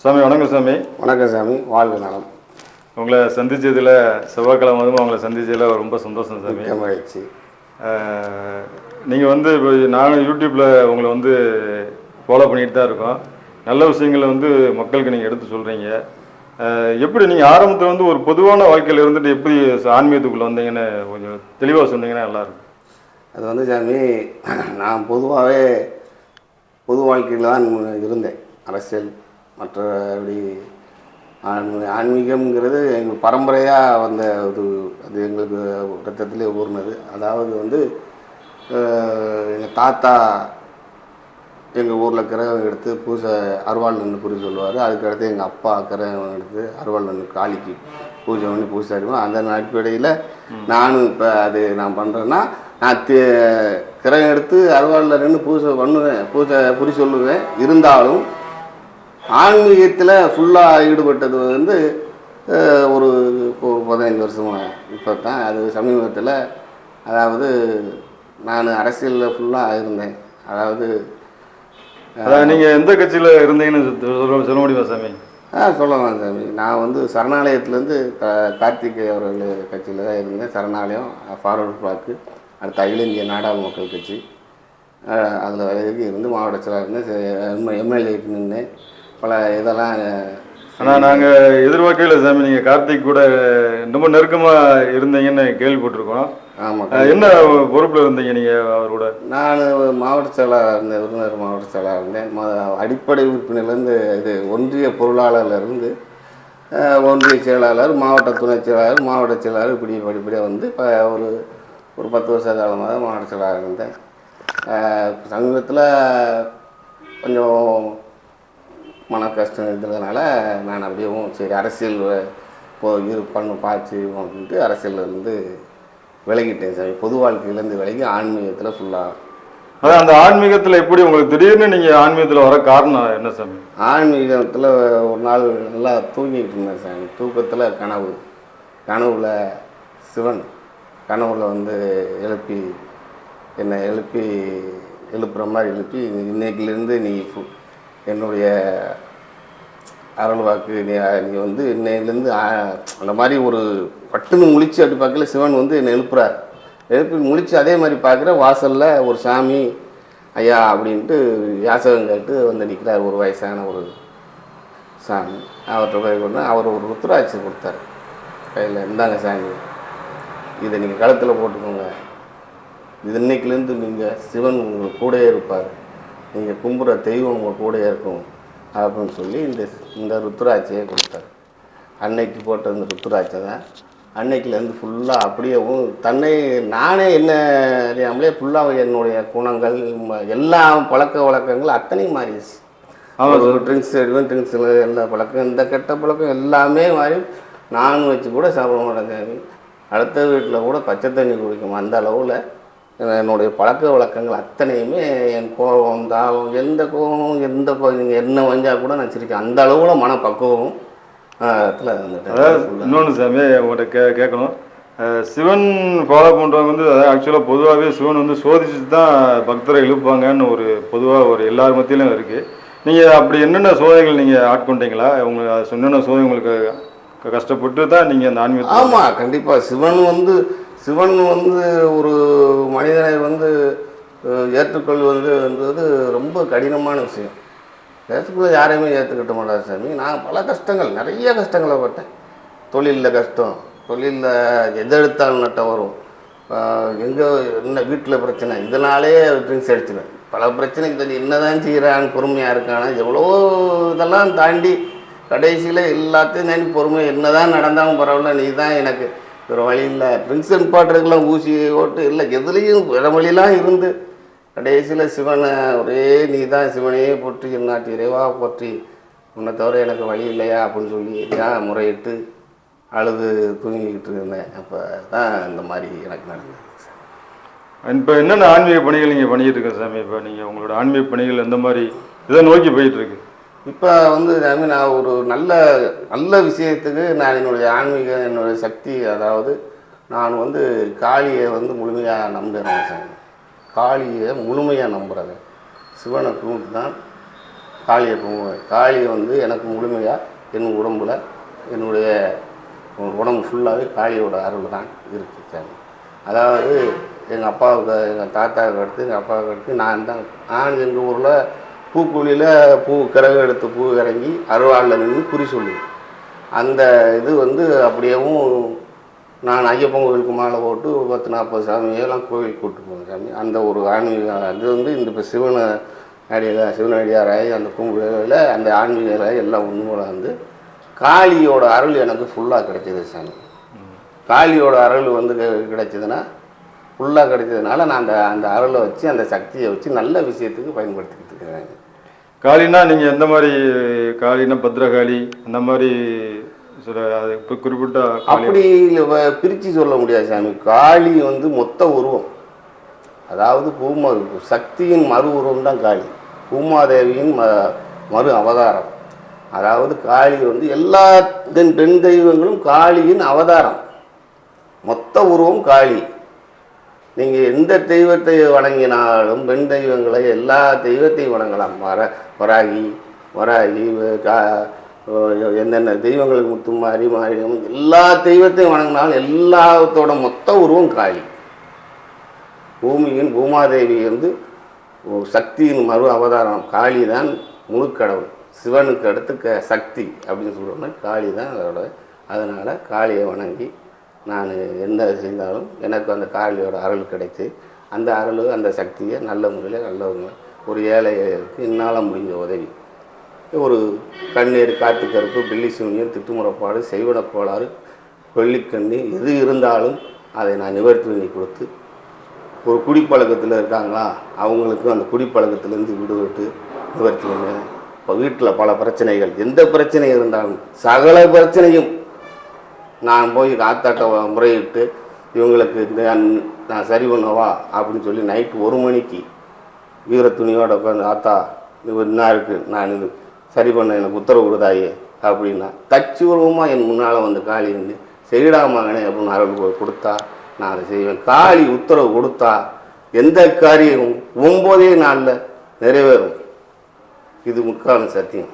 சாமி வணக்கம் சாமி. வணக்கம் சாமி வாழ்க நலம். உங்களை சந்திச்சதுல செவ்வாய்க்கிழமை வந்து உங்களை சந்திச்சதுல ரொம்ப சந்தோஷம் சாமி. மகிழ்ச்சி. நீங்கள் வந்து இப்போ நானும் யூடியூப்பில் உங்களை வந்து ஃபாலோ பண்ணிட்டு தான் இருக்கோம். நல்ல விஷயங்களை வந்து மக்களுக்கு நீங்கள் எடுத்து சொல்கிறீங்க எப்படி நீங்கள் ஆரம்பத்தில் வந்து ஒரு பொதுவான வாழ்க்கையில் இருந்துட்டு எப்படி ஆன்மீகத்துக்குள்ளே வந்தீங்கன்னு கொஞ்சம் தெளிவாக சொன்னீங்கன்னா நல்லாயிருக்கும் அது வந்து சாமி நான் பொதுவாகவே பொது வாழ்க்கையில் தான் இருந்தேன். அரசியல் மற்றபடி ஆன்மீ- ஆன்மீகம்ங்கிறது எங்கள் பரம்பரையாக வந்த ஒரு அது எங்களுக்கு ரத்தத்திலே ஊர்னது. அதாவது வந்து எங்கள் தாத்தா எங்கள் ஊரில் கிரகம் எடுத்து பூசை அருவாள் நின்று குறி சொல்லுவார். அதுக்கடுத்து எங்கள் அப்பா கிரகம் எடுத்து அருவாள் நின்று காளிக்கு பூஜை பண்ணி பூஜை அடிப்போம். அந்த அடிப்படையில் நானும் இப்போ அது நான் பண்ணுறேன்னா நான் கிரகம் எடுத்து அருவாளில் நின்று பூஜை பண்ணுவேன் பூஜை குறி சொல்லுவேன். இருந்தாலும் ஆன்மீகத்தில் ஃபுல்லாக ஈடுபட்டது வந்து ஒரு ஒரு பதினைஞ்சு வருஷமா இப்போ தான் அது சமீபத்தில் அதாவது நான் அரசியலில் ஃபுல்லாக இருந்தேன். அதாவது அதாவது நீங்கள் எந்த கட்சியில் இருந்தீங்கன்னு சொல்ல சொல்ல முடியுமா சாமி? ஆ சொல்லலாம் சாமி. நான் வந்து சரணாலயத்துலேருந்து க கார்த்திகை அவர்கள் கட்சியில் தான் இருந்தேன். சரணாலயம் ஃபார்வர்டு பிளாக்கு அடுத்து அகில இந்திய நாடாளு மக்கள் கட்சி. அதில் வரைக்கும் இருந்து மாவட்ட செயலாளர் இருந்தேன். எம்எல்ஏக்கு நின்றேன் பல இதெல்லாம் ஆனால் நாங்கள் எதிர்பார்க்கல சாமி நீங்கள் கார்த்திக் கூட ரொம்ப நெருக்கமாக இருந்தீங்கன்னு கேள்விப்பட்டிருக்கோம். ஆமாம் என்ன பொறுப்பில் இருந்தீங்க நீங்கள் அவரோட நான் மாவட்ட செயலாளர் இருந்தேன் விருதுநகர் மாவட்ட செயலாளர் இருந்தேன். அடிப்படை உறுப்பினர்லேருந்து இது ஒன்றிய பொருளாளர்லேருந்து ஒன்றிய செயலாளர் மாவட்ட துணை செயலாளர் மாவட்ட செயலாளர் இப்படி படிப்படியாக வந்து இப்போ ஒரு ஒரு பத்து வருஷ காலமாக மாவட்ட செயலாளர் இருந்தேன். சமீபத்தில் கொஞ்சம் மன கஷ்டம் இருந்ததுனால நான் அப்படியேவும் சரி அரசியல் போ இது பண்ண பார்த்து அப்படின்ட்டு அரசியல்ல இருந்து விலகிட்டேன் சாமி. பொது வாழ்க்கையிலேருந்து விலகி ஆன்மீகத்தில் ஃபுல்லாக அதான் அந்த ஆன்மீகத்தில் எப்படி உங்களுக்கு திடீர்னு நீங்கள் ஆன்மீகத்தில் வர காரணம் என்ன சாமி? ஆன்மீகத்தில் ஒரு நாள் நல்லா தூங்கிட்டு இருந்தேன் சாமி. தூக்கத்தில் கனவு. கனவுல சிவன். கனவுல வந்து எழுப்பி என்னை எழுப்பி எழுப்புற மாதிரி எழுப்பி இன்னைக்கிலேருந்து நீ என்னுடைய அருள் வாக்கு நீ நீ வந்து என்னையிலேருந்து அந்த மாதிரி ஒரு பட்டுன்னு முழிச்சு அப்படி பார்க்கல சிவன் வந்து என்னை எழுப்புறார். எழுப்பி முழிச்சு அதே மாதிரி பார்க்குற வாசலில் ஒரு சாமி ஐயா அப்படின்ட்டு யாசகம் கேட்டு வந்து நிற்கிறார் ஒரு வயசான ஒரு சாமி. அவர்கிட்ட போய் கொண்டு அவர் ஒரு ருத்ராட்சி கொடுத்தாரு. கையில் இந்தாங்க சாமி இதை நீங்கள் களத்தில் போட்டுக்கோங்க. இது இன்னைக்குலேருந்து நீங்கள் சிவன் உங்கள் கூடயே இருப்பார். நீங்கள் கும்புற தெய்வம் உங்கள் கூடயே இருக்கும் அப்படின்னு சொல்லி இந்த இந்த ருத்ராட்சியை கொடுத்தாரு. அன்னைக்கு போட்ட இந்த ருத்ராட்சை தான். அன்னைக்குலேருந்து ஃபுல்லாக அப்படியேவும் தன்னை நானே என்ன அறியாமலே ஃபுல்லாக என்னுடைய குணங்கள் எல்லா பழக்க வழக்கங்கள் அத்தனையும் மாறிடுச்சு. ஒரு ட்ரிங்க்ஸ் எடுவேன் ட்ரிங்க்ஸில் எல்லா பழக்கம் இந்த கெட்ட பழக்கம் எல்லாமே மாறி நான் வச்சு கூட சாப்பிட மாட்டேன் சாமி. அடுத்த வீட்டில் கூட பச்சை தண்ணி குடிக்கும் அந்த அளவில் என்னுடைய பழக்க வழக்கங்கள் அத்தனையுமே என் கோபம் தாபம் எந்த கோபம் எந்த நீங்கள் என்ன வந்தால் கூட நான் சிரிக்கேன் அந்த அளவில் மனப்பக்குவம் இடத்துல அதாவது இன்னொன்று சாமி உங்கள்கிட்ட கே கேட்கணும். சிவன் ஃபாலோ பண்ணுறவங்க வந்து அதாவது ஆக்சுவலாக பொதுவாகவே சிவன் வந்து சோதிச்சு தான் பக்தரை இழுப்பாங்கன்னு ஒரு பொதுவாக ஒரு எல்லார் மத்தியிலும் இருக்குது நீங்கள் அப்படி என்னென்ன சோதனைகள் நீங்கள் ஆட்கொண்டீங்களா? உங்க அது என்னென்ன சோதனை உங்களுக்கு கஷ்டப்பட்டு தான் நீங்கள் அந்த ஆன்மீகத்தை ஆமாம் கண்டிப்பாக சிவன் வந்து சிவன் வந்து ஒரு மனிதனை வந்து ஏற்றுக்கொள்வது என்றது ரொம்ப கடினமான விஷயம். ஏற்றுக்கொள்ள யாரையுமே ஏற்றுக்கிட்ட மாட்டார் சாமி. நான் பல கஷ்டங்கள் நிறைய கஷ்டங்களை பட்டேன். தொழிலில் கஷ்டம் தொழிலில் எதை நட்டம் வரும். எங்கே என்ன வீட்டில் பிரச்சனை இதனாலே ட்ரிங்க்ஸ் அடிச்சிடுவேன் பல பிரச்சனைக்கு தெரியும் என்னதான் செய்கிறான் பொறுமையாக இருக்கானா எவ்வளோ இதெல்லாம் தாண்டி கடைசியில் எல்லாத்தையும் தாண்டி பொறுமை என்னதான் நடந்தாலும் பரவாயில்ல நீ தான் எனக்கு வேறு வழி இல்லை. ட்ரிங்க்ஸ் பாட்டுக்கெல்லாம் ஊசி ஓட்டு இல்லை. எதுலேயும் இடமொழிலாம் இருந்து. கடைசியில் சிவனை ஒரே நீ தான் சிவனையே போற்றி என்னாட்டு இறைவாக போற்றி. உன்னை தவிர எனக்கு வழி இல்லையா அப்படின்னு சொல்லி ஏன் முறையிட்டு அழுது தூங்கிக்கிட்டு இருந்தேன். அப்போ தான் இந்த மாதிரி எனக்கு நடந்தது. இப்போ என்னென்ன ஆன்மீக பணிகள் நீங்கள் பண்ணிகிட்டு இருக்கேன் சாமி? இப்போ நீங்கள் உங்களோட ஆன்மீக பணிகள் எந்த மாதிரி? இதை நோக்கி போயிட்டுருக்கு இப்போ வந்து சாமி நான் ஒரு நல்ல நல்ல விஷயத்துக்கு நான் என்னுடைய ஆன்மீக என்னுடைய சக்தி அதாவது நான் வந்து காளியை வந்து முழுமையாக நம்புகிறேன் சாமி காளியை முழுமையாக நம்புகிறேன் சிவனை கும்பிட்டு தான் காளியை கும்பிடுவேன். காளியை வந்து எனக்கு முழுமையாக என் உடம்புல என்னுடைய உடம்பு ஃபுல்லாகவே காளியோட அருள் தான் இருக்குது அதாவது எங்கள் அப்பாவுக்கு எங்கள் தாத்தாவுக்கு அடுத்து எங்கள் அப்பாவுக்கு அடுத்து நான் தான் நான் எங்கள் ஊரில் பூக்குழியில் பூ கிறகு எடுத்து பூ இறங்கி அருவாளில் நின்று குறி சொல்லுவேன் அந்த இது வந்து அப்படியேவும் நான் ஐயப்பன் கோவிலுக்கு மாலை போட்டு பத்து நாற்பது சாமியெல்லாம் கோவிலுக்கு கூப்பிட்டு போவேன் சாமி. அந்த ஒரு ஆன்மீக அது வந்து இந்த இப்போ சிவனை அடியார் சிவன் அடியாராய் அந்த கும்பிடுல அந்த ஆன்மீக எல்லாம் உண்மையில வந்து காளியோட அருள் எனக்கு ஃபுல்லாக கிடைச்சது சாமி. காளியோட அருள் வந்து கிடைச்சதுன்னா ஃபுல்லாக கிடைச்சதுனால நான் அந்த அந்த அருளை வச்சு அந்த சக்தியை வச்சு நல்ல விஷயத்துக்கு பயன்படுத்திக்கிட்டு இருக்கிறேன். காளினா நீங்கள் எந்த மாதிரி காளினா பத்ரகாளி அந்த மாதிரி சில அது இப்போ குறிப்பிட்ட அப்படி பிரித்து சொல்ல முடியாது சாமி. காளி வந்து மொத்த உருவம். அதாவது பூமா சக்தியின் மறு உருவம் தான் காளி. பூமாதேவியின் ம மறு அவதாரம். அதாவது காளி வந்து எல்லா தென் பெண் தெய்வங்களும் காளியின் அவதாரம். மொத்த உருவம் காளி. நீங்கள் எந்த தெய்வத்தை வணங்கினாலும் பெண் தெய்வங்களை எல்லா தெய்வத்தையும் வணங்கலாம். வர வராகி வராகி கா என்னென்ன தெய்வங்களுக்கு முத்து மாறி மாறி எல்லா தெய்வத்தையும் வணங்கினாலும் எல்லாத்தோட மொத்த உருவம் காளி. பூமியின் பூமாதேவி வந்து சக்தியின் மறு அவதாரம். காளி தான் முழு கடவுள். சிவனுக்கு அடுத்து க சக்தி அப்படின்னு சொல்கிறோம்னா காளி தான் அதோட அதனால் காளியை வணங்கி நான் என்ன செய்தாலும் எனக்கு அந்த காளியோட அருள் கிடைத்து அந்த அருள் அந்த சக்தியை நல்ல முறையில் நல்ல ஒரு ஏழைக்கு என்னால் முடிஞ்ச உதவி. ஒரு கண்ணீர் காத்து கருப்பு பில்லி சூனியம் திட்டுமுறப்பாடு செய்வன கோளாறு வெள்ளிக்கண்ணி எது இருந்தாலும் அதை நான் நிவர்த்தி பண்ணி கொடுத்து ஒரு குடிப்பழக்கத்தில் இருக்காங்களா அவங்களுக்கும் அந்த குடிப்பழக்கத்திலேருந்து விடுவிட்டு நிவர்த்தி பண்ணேன். இப்போ வீட்டில் பல பிரச்சனைகள். எந்த பிரச்சனை இருந்தாலும் சகல பிரச்சனையும் நான் போய் ஆத்தாட்ட முறையிட்டு இவங்களுக்கு இந்த நான் சரி பண்ணவா? அப்படின்னு சொல்லி நைட்டு ஒரு மணிக்கு வீர துணியோட உட்காந்து ஆத்தா இது என்ன இருக்குது நான் இது சரி பண்ண எனக்கு உத்தரவு கொடுதாயே அப்படின்னா தச்சுபூர்வமாக என் முன்னால் வந்து காளி வந்து செய்டா மகனே அப்படின்னு அருள் கொடுத்தா நான் அதை செய்வேன். காளி உத்தரவு கொடுத்தா எந்த காரியமும் ஒம்போதே நாளில் நிறைவேறும். இது முக்கால சத்தியம்.